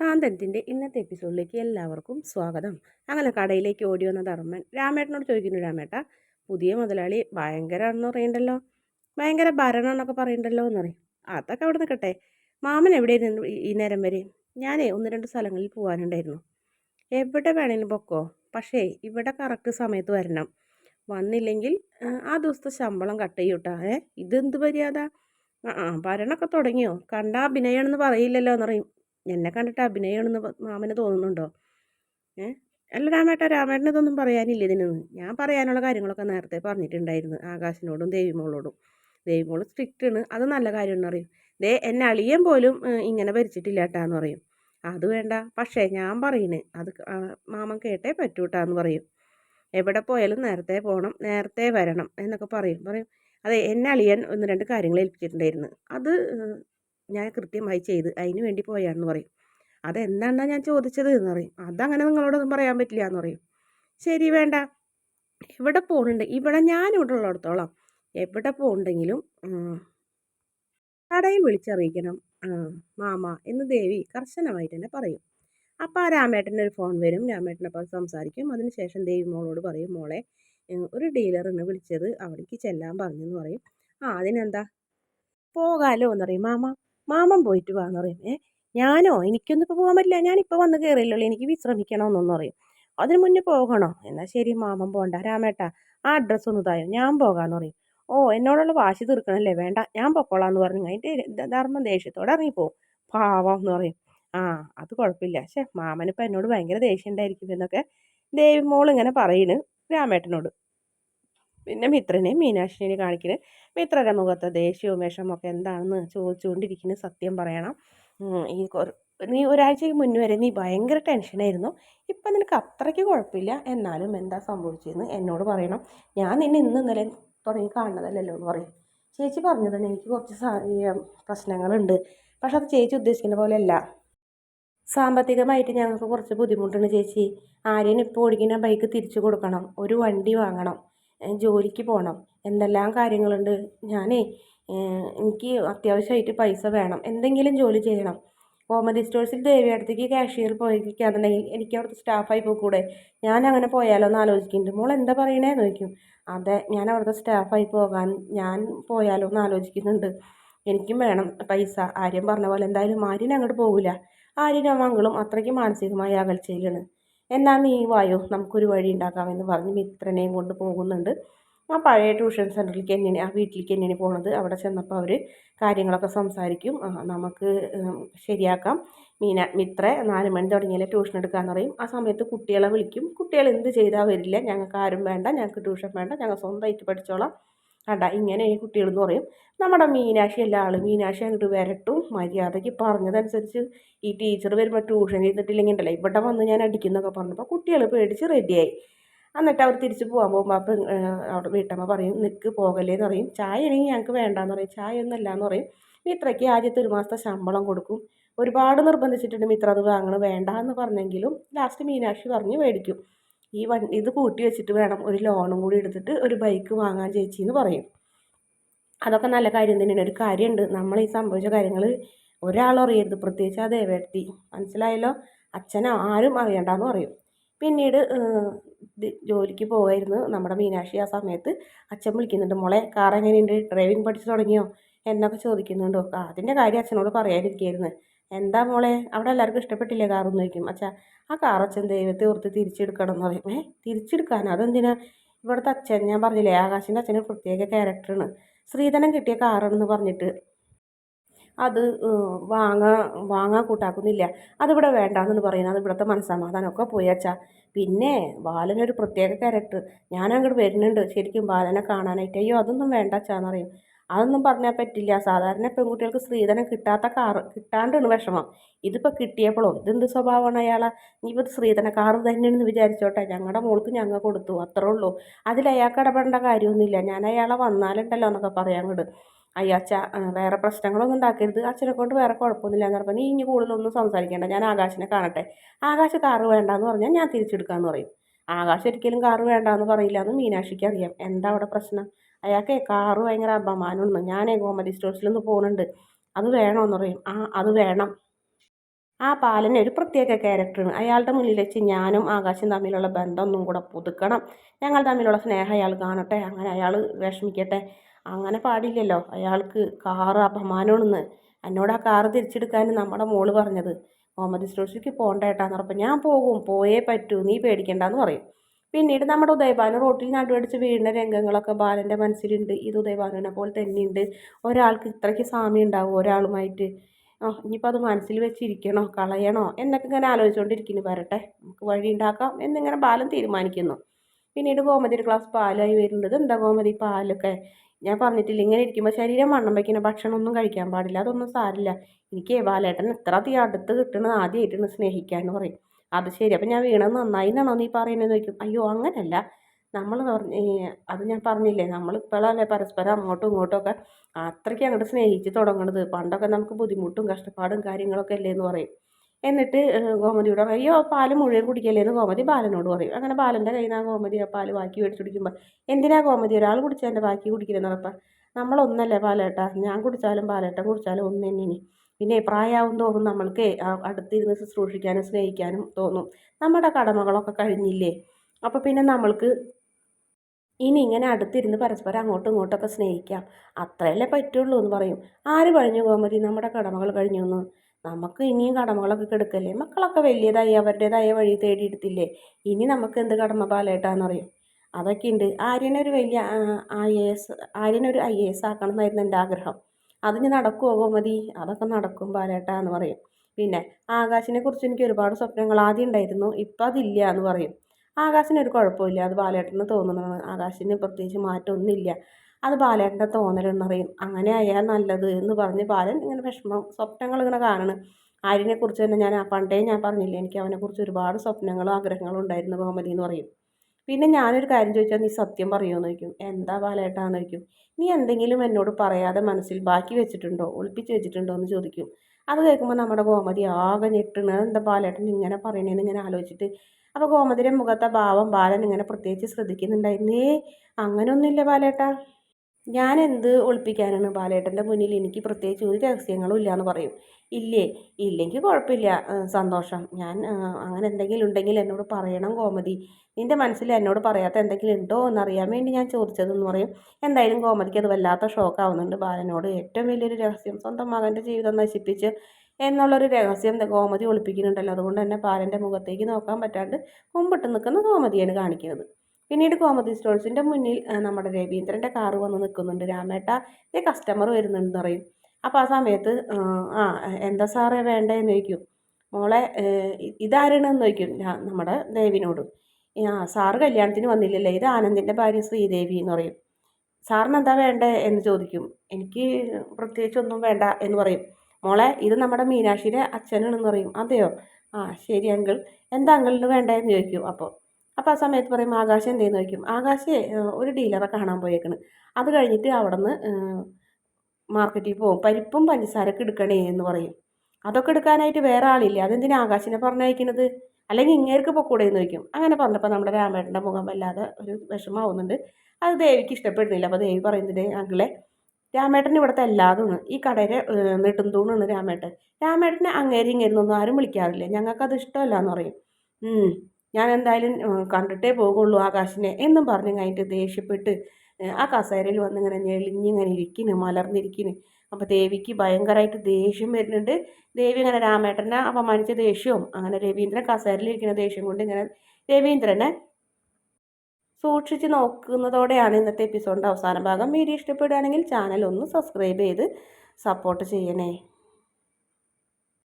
സാന്തനത്തിന്റെ ഇന്നത്തെ എപ്പിസോഡിലേക്ക് എല്ലാവർക്കും സ്വാഗതം. അങ്ങനെ കടയിലേക്ക് ഓടി വന്ന ധർമ്മൻ രാമേട്ടനോട് ചോദിക്കുന്നു രാമേട്ട പുതിയ മുതലാളി ഭയങ്കര ഭയങ്കരമാണെന്ന് പറയണ്ടല്ലോ? ഭയങ്കര ഭരണമെന്നൊക്കെ പറയണ്ടല്ലോ? എന്ന് പറയും. അതൊക്കെ അവിടെ നിൽക്കട്ടെ മാമൻ എവിടെയായിരുന്നു ഈ നേരം വരെ? ഞാനേ ഒന്ന് രണ്ട് സ്ഥലങ്ങളിൽ പോകാനുണ്ടായിരുന്നു എവിടെ വേണേലും പൊക്കോ? പക്ഷേ ഇവിടെ കറക്റ്റ് സമയത്ത് വരണം. വന്നില്ലെങ്കിൽ ആ ദിവസത്തെ ശമ്പളം കട്ട് ചെയ്യൂട്ടാ. ഏ ഇതെന്ത് മര്യാദ? ആ ഭരണമൊക്കെ തുടങ്ങിയോ? കണ്ടാ അഭിനയമാണെന്ന് പറയില്ലല്ലോ എന്ന് പറയും. എന്നെ കണ്ടിട്ട് അഭിനയമാണെന്ന് മാമന് തോന്നുന്നുണ്ടോ? ഏ? അല്ല രാമേട്ട രാമേട്ടന് ഇതൊന്നും പറയാനില്ല ഇതിനൊന്നും? ഞാൻ പറയാനുള്ള കാര്യങ്ങളൊക്കെ നേരത്തെ പറഞ്ഞിട്ടുണ്ടായിരുന്നു ആകാശിനോടും ദേവിമോളോടും. ദേവിമോൾ സ്ട്രിക്റ്റ് ആണ്. അത് നല്ല കാര്യമെന്ന് പറയും. ദേ എന്നെ അളിയൻ പോലും ഇങ്ങനെ ഭരിച്ചിട്ടില്ല കേട്ടാന്ന് പറയും. അത് വേണ്ട. പക്ഷേ ഞാൻ പറയുന്നത് അത് മാമൻ കേട്ടേ പറ്റൂട്ടാന്ന് പറയും. എവിടെ പോയാലും നേരത്തെ പോകണം നേരത്തെ വരണം എന്നൊക്കെ പറയും. പറയും. അതെ എന്നെ അളിയൻ ഒന്ന് രണ്ട് കാര്യങ്ങൾ ഏൽപ്പിച്ചിട്ടുണ്ടായിരുന്നു. അത് ഞാൻ കൃത്യമായി ചെയ്ത് അതിന് വേണ്ടി പോയാന്ന് പറയും. അതെന്താണെന്നാ ഞാൻ ചോദിച്ചത് എന്ന് പറയും. അതങ്ങനെ നിങ്ങളോടൊന്നും പറയാൻ പറ്റില്ല എന്ന് പറയും. ശരി വേണ്ട. എവിടെ പോകുന്നുണ്ട് ഇവിടെ ഞാൻ ഇവിടെ ഉള്ളിടത്തോളം. എവിടെ പോകുന്നുണ്ടെങ്കിലും കടയിൽ വിളിച്ചറിയിക്കണം. മാമ എന്ന് ദേവി കർശനമായിട്ട് തന്നെ പറയും. അപ്പോൾ ആ രാമേട്ടന്റെ ഒരു ഫോൺ വരും. രാമേട്ടനൊപ്പം സംസാരിക്കും. അതിനുശേഷം ദേവി മോളോട് പറയും മോളെ ഒരു ഡീലറിനെ വിളിച്ചത് അവിടേക്ക് ചെല്ലാൻ പറഞ്ഞു എന്ന് പറയും. ആ അതിനെന്താ? പോകാലോ എന്ന് പറയും. മാമ മാമൻ പോയിട്ട് വാന്ന് പറയും. ഏ ഞാനോ? എനിക്കൊന്നും ഇപ്പോൾ പോകാൻ പറ്റില്ല. ഞാനിപ്പോൾ വന്ന് കയറിയല്ലോ എനിക്ക് വിശ്രമിക്കണമെന്നൊന്നും പറയും. അതിന് മുന്നേ പോകണോ? എന്നാൽ ശരി മാമൻ പോകണ്ട രാമേട്ട ആ അഡ്രസ്സ് ഒന്ന് തായോ ഞാൻ പോകാമെന്ന് പറയും. ഓ എന്നോടുള്ള വാശി തീർക്കണല്ലേ? വേണ്ട. ഞാൻ പൊക്കോളാം എന്ന് പറഞ്ഞു അതിന്റെ ധർമ്മം ദേഷ്യത്തോടെ ഇറങ്ങിപ്പോവും. പാവം എന്ന് പറയും. ആ അത് കുഴപ്പമില്ല. പക്ഷേ മാമനിപ്പോൾ എന്നോട് ഭയങ്കര ദേഷ്യം ഉണ്ടായിരിക്കും എന്നൊക്കെ ദേവി മോൾ ഇങ്ങനെ പറയുന്നു രാമേട്ടനോട്. പിന്നെ മിത്രനെയും മീനാക്ഷിനെയും കാണിക്കുന്നത് മിത്രയുടെ മുഖത്ത് ദേഷ്യവും വിഷമൊക്കെ എന്താണെന്ന് ചോദിച്ചുകൊണ്ടിരിക്കുന്നത് സത്യം പറയണം. ഈ നീ ഒരാഴ്ചയ്ക്ക് മുന്നേ വരെ നീ ഭയങ്കര ടെൻഷനായിരുന്നു ഇപ്പം നിനക്ക് അത്രയ്ക്ക് കുഴപ്പമില്ല. എന്നാലും എന്താ സംഭവിച്ചതെന്ന് എന്നോട് പറയണം. ഞാൻ നിന്നെ ഇന്ന് ഇന്നലെ തുടങ്ങി കാണുന്നതല്ലല്ലോ എന്ന് പറയും. ചേച്ചി പറഞ്ഞു തന്നെ എനിക്ക് കുറച്ച് പ്രശ്നങ്ങളുണ്ട്. പക്ഷെ അത് ചേച്ചി ഉദ്ദേശിക്കുന്ന പോലെയല്ല. സാമ്പത്തികമായിട്ട് ഞങ്ങൾക്ക് കുറച്ച് ബുദ്ധിമുട്ടുണ്ട് ചേച്ചി. ആര്യൻ ഇപ്പോൾ ഓടിക്കുന്ന ബൈക്ക് തിരിച്ചു കൊടുക്കണം. ഒരു വണ്ടി വാങ്ങണം. ജോലിക്ക് പോകണം എന്തെല്ലാം കാര്യങ്ങളുണ്ട്? ഞാനേ എനിക്ക് അത്യാവശ്യമായിട്ട് പൈസ വേണം. എന്തെങ്കിലും ജോലി ചെയ്യണം. കോമഡി സ്റ്റോഴ്സിൽ ദേവിയടുത്തേക്ക് കാഷ്യർ പോയിരിക്കുകയാണെന്നുണ്ടെങ്കിൽ എനിക്ക് അവിടുത്തെ സ്റ്റാഫായി പോയിക്കൂടെ ഞാൻ അങ്ങനെ പോയാലോ എന്ന് ആലോചിക്കുന്നുണ്ട്. മോൾ എന്താ പറയണേ ചോദിക്കും. അതെ ഞാൻ അവിടുത്തെ സ്റ്റാഫായി പോകാൻ ഞാൻ പോയാലോ എന്ന് ആലോചിക്കുന്നുണ്ട്. എനിക്കും വേണം പൈസ. ആര്യം പറഞ്ഞ പോലെ എന്തായാലും ആര്യൻ അങ്ങോട്ട് പോകില്ല ആര്യനും മങ്ങളും അത്രയ്ക്ക് മാനസികമായ അകൽച്ചയിലാണ്. എന്നാൽ നീ വായോ? നമുക്കൊരു വഴി ഉണ്ടാക്കാമെന്ന് പറഞ്ഞ് മിത്രനെയും കൊണ്ട് പോകുന്നുണ്ട്. ആ പഴയ ട്യൂഷൻ സെന്ററിലേക്ക് തന്നെയാണ് ആ വീട്ടിലേക്ക് തന്നെയാണ് പോണത്. അവിടെ ചെന്നപ്പോൾ അവർ കാര്യങ്ങളൊക്കെ സംസാരിക്കും. നമുക്ക് ശരിയാക്കാം. മീന മിത്ര നാല് മണി തുടങ്ങിയാലേ ട്യൂഷൻ എടുക്കാമെന്ന് പറയും. ആ സമയത്ത് കുട്ടികളെ വിളിക്കും. കുട്ടികൾ എന്ത് ചെയ്താൽ വരില്ല. ഞങ്ങൾക്ക് ആരും വേണ്ട. ഞങ്ങൾക്ക് ട്യൂഷൻ വേണ്ട. ഞങ്ങൾ സ്വന്തമായിട്ട് പഠിച്ചോളാം. അടാ ഇങ്ങനെ ഈ കുട്ടികളെന്ന് പറയും. നമ്മുടെ മീനാക്ഷി എല്ലാ ആളും മീനാക്ഷി അങ്ങോട്ട് വരട്ടും മര്യാദയ്ക്ക് പറഞ്ഞതനുസരിച്ച് ഈ ടീച്ചർ വരുമ്പോൾ ട്യൂഷൻ ചെയ്തിട്ടില്ലെങ്കിൽ ഉണ്ടല്ലോ. ഇവിടെ വന്ന് ഞാൻ അടിക്കുന്നൊക്കെ പറഞ്ഞപ്പോൾ കുട്ടികൾ പേടിച്ച് റെഡിയായി എന്നിട്ട് അവർ തിരിച്ച് പോകാൻ പോകുമ്പോൾ അപ്പം അവിടെ വീട്ടമ്മ പറയും നിൽക്ക് പോകല്ലേ എന്ന് പറയും. ചായ ആണെങ്കിൽ ഞങ്ങൾക്ക് വേണ്ടാന്ന് പറയും. ചായ ഒന്നല്ല എന്ന് പറയും. മിത്രയ്ക്ക് ആദ്യത്തെ ഒരു മാസത്തെ ശമ്പളം കൊടുക്കും. ഒരുപാട് നിർബന്ധിച്ചിട്ടുണ്ട്. മിത്ര അത് വാങ്ങണം. വേണ്ട എന്ന് പറഞ്ഞെങ്കിലും ലാസ്റ്റ് മീനാക്ഷി പറഞ്ഞ് മേടിക്കും. ഈ വണ്ടി ഇത് കൂട്ടി വെച്ചിട്ട് വേണം ഒരു ലോണും കൂടി എടുത്തിട്ട് ഒരു ബൈക്ക് വാങ്ങാൻ ചേച്ചി എന്ന് പറയും. അതൊക്കെ നല്ല കാര്യം തന്നെയാണ്. ഒരു കാര്യമുണ്ട്. നമ്മൾ ഈ സംഭവിച്ച കാര്യങ്ങൾ ഒരാളും അറിയരുത്. പ്രത്യേകിച്ച് ആ ദേവേട്ടി മനസ്സിലായല്ലോ? അച്ഛനോ ആരും അറിയണ്ടെന്ന് പറയും. പിന്നീട് ജോലിക്ക് പോകായിരുന്നു നമ്മുടെ മീനാക്ഷി ആ സമയത്ത് അച്ഛൻ വിളിക്കുന്നുണ്ട്. മോളെ കാർ എങ്ങനെയുണ്ട്? ഡ്രൈവിംഗ് പഠിച്ചു തുടങ്ങിയോ? എന്നൊക്കെ ചോദിക്കുന്നുണ്ടോ. അതിന്റെ കാര്യം അച്ഛനോട് പറയാനിരിക്കുകയായിരുന്നു. എന്താ മോളെ? അവിടെ എല്ലാവർക്കും ഇഷ്ടപ്പെട്ടില്ലേ കാറെന്ന് ചോദിക്കും അച്ഛാ ആ കാർ അച്ഛൻ ദൈവത്തെ ഓർത്ത് തിരിച്ചെടുക്കണം എന്ന് പറയും. ഏ തിരിച്ചെടുക്കാൻ? അതെന്തിനാ? ഇവിടുത്തെ അച്ഛൻ ഞാൻ പറഞ്ഞില്ലേ ആകാശിന്റെ അച്ഛന് പ്രത്യേക ക്യാരക്ടറാണ് ശ്രീധനം കിട്ടിയ കാറാണെന്ന് പറഞ്ഞിട്ട് അത് വാങ്ങാ വാങ്ങാൻ കൂട്ടാക്കുന്നില്ല. അതിവിടെ വേണ്ടാന്നു പറയുന്നത് ഇവിടുത്തെ മനസ്സമാധാനമൊക്കെ പോയച്ചാ പിന്നെ ബാലനൊരു പ്രത്യേക ക്യാരക്ടർ ഞാൻ അങ്ങോട്ട് വരുന്നുണ്ട്. ശരിക്കും ബാലനെ കാണാനായിട്ട്. അയ്യോ അതൊന്നും വേണ്ട അച്ഛാന്ന് പറയും അതൊന്നും പറഞ്ഞാൽ പറ്റില്ല. സാധാരണ പെൺകുട്ടികൾക്ക് സ്ത്രീധനം കിട്ടാത്ത കാറ് കിട്ടാണ്ടാണ് വിഷമം. ഇതിപ്പോൾ കിട്ടിയപ്പോഴോ ഇതെന്ത് സ്വഭാവമാണ് അയാളെ? ഇനിയിപ്പോൾ ഇത് സ്ത്രീധന കാറ് തന്നെയാണെന്ന് വിചാരിച്ചോട്ടെ. ഞങ്ങളുടെ മോൾക്ക് ഞങ്ങൾ കൊടുത്തു അത്രേ ഉള്ളൂ. അതിൽ അയാൾക്ക് ഇടപെടേണ്ട കാര്യമൊന്നുമില്ല. ഞാൻ അയാളെ വന്നാലുണ്ടല്ലോ എന്നൊക്കെ പറയാൻ അങ്ങോട്ട് അയ്യ അച്ഛ വേറെ പ്രശ്നങ്ങളൊന്നും ഉണ്ടാക്കരുത്. അച്ഛനെ കൊണ്ട് വേറെ കുഴപ്പമൊന്നുമില്ല എന്ന് പറഞ്ഞാൽ നീ ഇനി കൂടുതലൊന്നും സംസാരിക്കേണ്ട. ഞാൻ ആകാശിനെ കാണട്ടെ. ആകാശ് കാറ് വേണ്ടാന്ന് പറഞ്ഞാൽ ഞാൻ തിരിച്ചെടുക്കാമെന്ന് പറയും. ആകാശ് ഒരിക്കലും കാറ് വേണ്ടാന്ന് പറയില്ല എന്ന് മീനാക്ഷിക്ക് അറിയാം. എന്താ അവിടെ പ്രശ്നം? അയാൾക്ക് കാറ് ഭയങ്കര അപമാനമാണ് ഞാനേ ഗോമതി സ്റ്റോഴ്സിലൊന്ന് പോകുന്നുണ്ട് അത് വേണമെന്ന് പറയും. ആ അത് വേണം. ആ ബാലൻ ഒരു പ്രത്യേക ക്യാരക്ടറാണ് അയാളുടെ മുന്നിൽ വെച്ച് ഞാനും ആകാശം തമ്മിലുള്ള ബന്ധം ഒന്നും കൂടെ പുതുക്കണം. ഞങ്ങൾ തമ്മിലുള്ള സ്നേഹം അയാൾ കാണട്ടെ. അങ്ങനെ അയാൾ വിഷമിക്കട്ടെ. അങ്ങനെ പാടില്ലല്ലോ. അയാൾക്ക് കാറ് അപമാനമാണെന്ന്. എന്നോട് ആ കാറ് തിരിച്ചെടുക്കാൻ നമ്മുടെ മോൾ പറഞ്ഞത്. മുഹമ്മദ് സ്റ്റോഴ്സിലേക്ക് പോകണ്ട ഏട്ടാന്ന് പറഞ്ഞപ്പോൾ ഞാൻ പോകും. പോയേ പറ്റൂ. നീ പേടിക്കണ്ടെന്ന് പറയും. പിന്നീട് നമ്മുടെ ഉദയഭാനു റോട്ടിൽ നടുവടിച്ച് വീഴുന്ന രംഗങ്ങളൊക്കെ ബാലന്റെ മനസ്സിലുണ്ട്. ഇത് ഉദയഭാനുവിനെ പോലെ തന്നെയുണ്ട്. ഒരാൾക്ക് ഇത്രയ്ക്ക് സാമ്യം ഉണ്ടാവും ഒരാളുമായിട്ട്. ആ ഇനിയിപ്പോൾ അത് മനസ്സിൽ വെച്ചിരിക്കണോ? കളയണോ? എന്നൊക്കെ ഇങ്ങനെ ആലോചിച്ചുകൊണ്ടിരിക്കുന്നു വരട്ടെ നമുക്ക് വഴി ഉണ്ടാക്കാം എന്നിങ്ങനെ ബാലൻ തീരുമാനിക്കുന്നു. പിന്നീട് ഗോമതി ഒരു ഗ്ലാസ് പാലായി വരുന്നത്. എന്താ ഗോമതി പാലൊക്കെ? ഞാൻ പറഞ്ഞിട്ടില്ല ഇങ്ങനെ ഇരിക്കുമ്പോൾ ശരീരം വണ്ണം വയ്ക്കുന്ന ഭക്ഷണമൊന്നും കഴിക്കാൻ പാടില്ല. അതൊന്നും സാരില്ല. എനിക്ക് ബാലേട്ടൻ എത്ര തീ അടുത്ത് കിട്ടണത് ആദ്യമായിട്ടാണ് സ്നേഹിക്കാന്ന് പറയും. അത് ശരി. അപ്പം ഞാൻ വീണത് നന്നായി. എന്നാണോ നീ പറയുന്നത് ചോദിക്കും. അയ്യോ അങ്ങനല്ല. നമ്മൾ അത് ഞാൻ പറഞ്ഞില്ലേ നമ്മൾ ഇപ്പോഴല്ലേ പരസ്പരം അങ്ങോട്ടും ഇങ്ങോട്ടും ഒക്കെ അത്രയ്ക്ക് അങ്ങോട്ട് സ്നേഹിച്ച് തുടങ്ങണത്. പണ്ടൊക്കെ നമുക്ക് ബുദ്ധിമുട്ടും കഷ്ടപ്പാടും കാര്യങ്ങളൊക്കെ അല്ലേ എന്ന് പറയും. എന്നിട്ട് ഗോമതിയോട് പറയും അയ്യോ പാൽ മുഴുവൻ കുടിക്കല്ലേ എന്ന് ഗോമതി ബാലനോട് പറയും. അങ്ങനെ ബാലന്റെ കയ്യിൽ നിന്ന് ഗോമതി ആ പാൽ ബാക്കി മേടിച്ച് കുടിക്കുമ്പോൾ എന്തിനാ ഗോമതി? ഒരാൾ കുടിച്ചതിന്റെ ബാക്കി കുടിക്കലെന്ന് പറയപ്പം നമ്മളൊന്നല്ലേ പാലേട്ടാ. ഞാൻ കുടിച്ചാലും പാലേട്ടൻ കുടിച്ചാലും ഒന്ന് തന്നെയാണ് പിന്നെ പ്രായമാവും തോറും നമ്മൾക്ക് അടുത്തിരുന്ന് ശുശ്രൂഷിക്കാനും സ്നേഹിക്കാനും തോന്നും. നമ്മുടെ കടമകളൊക്കെ കഴിഞ്ഞില്ലേ? അപ്പോൾ പിന്നെ നമ്മൾക്ക് ഇനി ഇങ്ങനെ അടുത്തിരുന്ന് പരസ്പരം അങ്ങോട്ടും ഇങ്ങോട്ടൊക്കെ സ്നേഹിക്കാം. അത്രയല്ലേ പറ്റുള്ളൂ എന്ന് പറയും. ആര് പറഞ്ഞു ഗോമതി നമ്മുടെ കടമകൾ കഴിഞ്ഞു എന്ന്. നമുക്ക് ഇനിയും കടമകളൊക്കെ കിടക്കല്ലേ? മക്കളൊക്കെ വലിയതായി അവരുടേതായ വഴി തേടിയെടുത്തില്ലേ? ഇനി നമുക്ക് എന്ത് കടമ പാലേട്ടാന്നറിയും അതൊക്കെ ഉണ്ട് ആര്യനൊരു വലിയ ഐ എ എസ് ആര്യനൊരു ഐ എ എസ് ആക്കണം എന്നായിരുന്നു എന്റെ ആഗ്രഹം. അതിന് നടക്കുമോ ഗോമതി? അതൊക്കെ നടക്കും പാലേട്ടാ എന്ന് പറയും. പിന്നെ ആകാശിനെ കുറിച്ച് എനിക്ക് ഒരുപാട് സ്വപ്നങ്ങൾ ആദ്യം ഉണ്ടായിരുന്നു ഇപ്പം അതില്ല എന്ന് പറയും. ആകാശിന് ഒരു കുഴപ്പമില്ല അത് ബാലേട്ടന് തോന്നുന്നതാണ്. ആകാശിന് പ്രത്യേകിച്ച് മാറ്റമൊന്നുമില്ല. അത് ബാലേട്ടന്റെ തോന്നലെന്നറിയും അങ്ങനെ ആയാൽ നല്ലത് എന്ന് പറഞ്ഞ് ബാലൻ ഇങ്ങനെ വിഷമം സ്വപ്നങ്ങൾ ഇങ്ങനെ കാണണം. ആര്യനെക്കുറിച്ച് തന്നെ ഞാൻ പണ്ടേ ഞാൻ പറഞ്ഞില്ലേ എനിക്ക് അവനെക്കുറിച്ച് ഒരുപാട് സ്വപ്നങ്ങളും ആഗ്രഹങ്ങളും ഉണ്ടായിരുന്നു ഗോമതി എന്ന് പറയും. പിന്നെ ഞാനൊരു കാര്യം ചോദിച്ചാൽ നീ സത്യം പറയുമോ ചോദിക്കും എന്താ ബാലേട്ടാന്ന് ചോദിക്കും നീ എന്തെങ്കിലും എന്നോട് പറയാതെ മനസ്സിൽ ബാക്കി വെച്ചിട്ടുണ്ടോ? ഒളിപ്പിച്ച് വെച്ചിട്ടുണ്ടോ? എന്ന് ചോദിക്കും. അത് കേൾക്കുമ്പോൾ നമ്മുടെ ഗോമതി ആകെ ഞെട്ടണ് എന്താ ബാലേട്ടൻ ഇങ്ങനെ പറയണേന്ന് ഇങ്ങനെ ആലോചിച്ചിട്ട്? അപ്പോൾ ഗോമതിയുടെ മുഖത്തെ ഭാവം ബാലൻ ഇങ്ങനെ പ്രത്യേകിച്ച് ശ്രദ്ധിക്കുന്നുണ്ടായിരുന്നേ? അങ്ങനെയൊന്നുമില്ല ബാലേട്ടാ. ഞാൻ എന്ത് ഒളിപ്പിക്കാനാണ് ബാലേട്ടന്റെ മുന്നിൽ എനിക്ക് പ്രത്യേകിച്ച് ഒരു രഹസ്യങ്ങളും എന്ന് പറയും. ഇല്ലേ? ഇല്ലെങ്കിൽ കുഴപ്പമില്ല. സന്തോഷം. ഞാൻ അങ്ങനെ എന്തെങ്കിലും ഉണ്ടെങ്കിൽ എന്നോട് പറയണം കോമതി നിന്റെ മനസ്സിൽ എന്നോട് പറയാത്ത എന്തെങ്കിലും ഉണ്ടോ എന്നറിയാൻ വേണ്ടി ഞാൻ ചോദിച്ചതെന്ന് പറയും. എന്തായാലും കോമതിക്ക് അത് വല്ലാത്ത ഷോക്കാവുന്നുണ്ട്. ബാലനോട് ഏറ്റവും വലിയൊരു രഹസ്യം സ്വന്തം മകന്റെ ജീവിതം നശിപ്പിച്ച് എന്നുള്ളൊരു രഹസ്യം കോമതി ഒളിപ്പിക്കുന്നുണ്ടല്ലോ. അതുകൊണ്ട് തന്നെ ബാലന്റെ മുഖത്തേക്ക് നോക്കാൻ പറ്റാണ്ട് മുമ്പിട്ട് നിൽക്കുന്ന കോമതിയാണ് കാണിക്കുന്നത്. പിന്നീട് കോമതി സ്റ്റോൾസിന്റെ മുന്നിൽ നമ്മുടെ രവീന്ദ്രന്റെ കാറ് വന്ന് നിൽക്കുന്നുണ്ട്. രാമേട്ട ഈ കസ്റ്റമർ വരുന്നുണ്ടെന്ന് പറയും. അപ്പോൾ ആ സമയത്ത് ആ എന്താ സാറേ വേണ്ടതെന്ന് ചോദിക്കും. മോളെ ഇതാരാണെന്ന് ചോദിക്കും നമ്മുടെ ദേവിനോട്. ആ സാറ് കല്യാണത്തിന് വന്നില്ലല്ലേ? ഇത് ആനന്ദിന്റെ ഭാര്യ ശ്രീദേവി എന്ന് പറയും. സാറിന് എന്താ വേണ്ടേ എന്ന് ചോദിക്കും. എനിക്ക് പ്രത്യേകിച്ചൊന്നും വേണ്ട എന്ന് പറയും. മോളെ ഇത് നമ്മുടെ മീനാക്ഷിയുടെ അച്ഛനാണെന്ന് പറയും. അതെയോ? ആ ശരി അങ്കിൾ എന്താ അങ്കിളിന് വേണ്ടതെന്ന് ചോദിക്കും. അപ്പോൾ അപ്പോൾ ആ സമയത്ത് പറയും ആകാശം എന്തെന്ന് ചോദിക്കും? ആകാശ് ഒരു ഡീലറെ കാണാൻ പോയേക്കണ്. അത് കഴിഞ്ഞിട്ട് അവിടെ മാർക്കറ്റിൽ പോകും പരിപ്പും പഞ്ചസാരക്ക് എടുക്കണേ എന്ന് പറയും. അതൊക്കെ എടുക്കാനായിട്ട് വേറെ ആളില്ല? അതെന്തിനാ ആകാശിനെ പറഞ്ഞയക്കുന്നത് അല്ലെങ്കിൽ ഇങ്ങേർക്ക് പൊക്കൂടെ എന്ന് ചോദിക്കും. അങ്ങനെ പറഞ്ഞപ്പോൾ നമ്മുടെ രാമേട്ടന്റെ മുഖം വല്ലാതെ ഒരു വിഷമാവുന്നുണ്ട്. അത് ദേവിക്ക് ഇഷ്ടപ്പെടുന്നില്ല. അപ്പോൾ ദേവി പറയുന്നത് അങ്കിളെ രാമേട്ടൻ ഇവിടുത്തെ എല്ലാതുമാണ്. ഈ കടയിലെ നീട്ടും തൂണാണ് രാമേട്ടൻ. രാമേട്ടനെ അങ്ങേരി ഇങ്ങേരുന്നൊന്നും ആരും വിളിക്കാറില്ല. ഞങ്ങൾക്കത് ഇഷ്ടമല്ല എന്ന് പറയും ഞാൻ എന്തായാലും കണ്ടിട്ടേ പോകുള്ളൂ ആകാശിനെ എന്നും പറഞ്ഞു കഴിഞ്ഞിട്ട് ദേഷ്യപ്പെട്ട് ആ കസേരയിൽ വന്നിങ്ങനെ ഞെളിഞ്ഞിങ്ങനെ ഇരിക്കുന്നു മലർന്നിരിക്കുന്നു അപ്പോൾ ദേവിക്ക് ഭയങ്കരമായിട്ട് ദേഷ്യം വരുന്നുണ്ട്. ദേവി ഇങ്ങനെ രാമേട്ടനെ അപമാനിച്ച ദേഷ്യവും അങ്ങനെ രവീന്ദ്രൻ കസേരയിലിരിക്കുന്ന ദേഷ്യം കൊണ്ട് ഇങ്ങനെ രവീന്ദ്രനെ സൂക്ഷിച്ച് നോക്കുന്നതോടെയാണ് ഇന്നത്തെ എപ്പിസോഡിന്റെ അവസാന ഭാഗം. വീഡിയോ ഇഷ്ടപ്പെടുകയാണെങ്കിൽ ചാനൽ ഒന്ന് സബ്സ്ക്രൈബ് ചെയ്ത് സപ്പോർട്ട് ചെയ്യണേ.